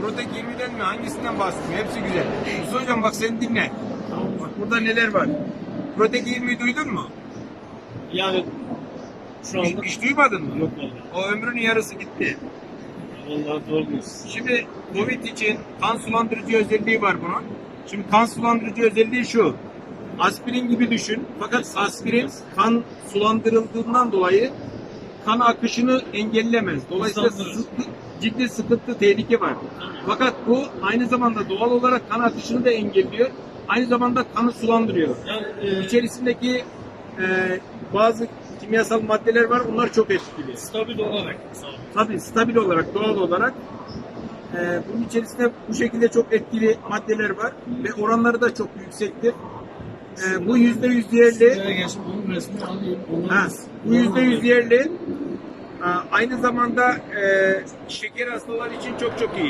Protek 20'den mi hangisinden bahsettin? Hepsi güzel. Musa hocam bak seni dinle. Bak burada neler var. Protek 20'yi duydun mu? Yani şu Hiç, anda hiç duymadın mı? yok vallahi. O ömrünün yarısı gitti. Vallahi doğru diyorsun. Şimdi Covid için kan sulandırıcı özelliği var bunun. Şimdi kan sulandırıcı özelliği şu. Aspirin gibi düşün. Fakat aspirin kan sulandırıldığından dolayı kan akışını engellemez. Dolayısıyla Hızlandırır. sıkı- ciddi sıkıntı tehlike var. Fakat bu aynı zamanda doğal olarak kan akışını da engelliyor. Aynı zamanda kanı sulandırıyor. Yani e, İçerisindeki e, bazı kimyasal maddeler var. Onlar çok etkili. stabil olarak. Tabii stabil olarak, doğal olarak e, bunun içerisinde bu şekilde çok etkili maddeler var ve oranları da çok yüksektir. E, bu yüzde yüz yerli, ha, bu yüzde yüz yerli. Aynı zamanda e, şeker hastaları için çok çok iyi.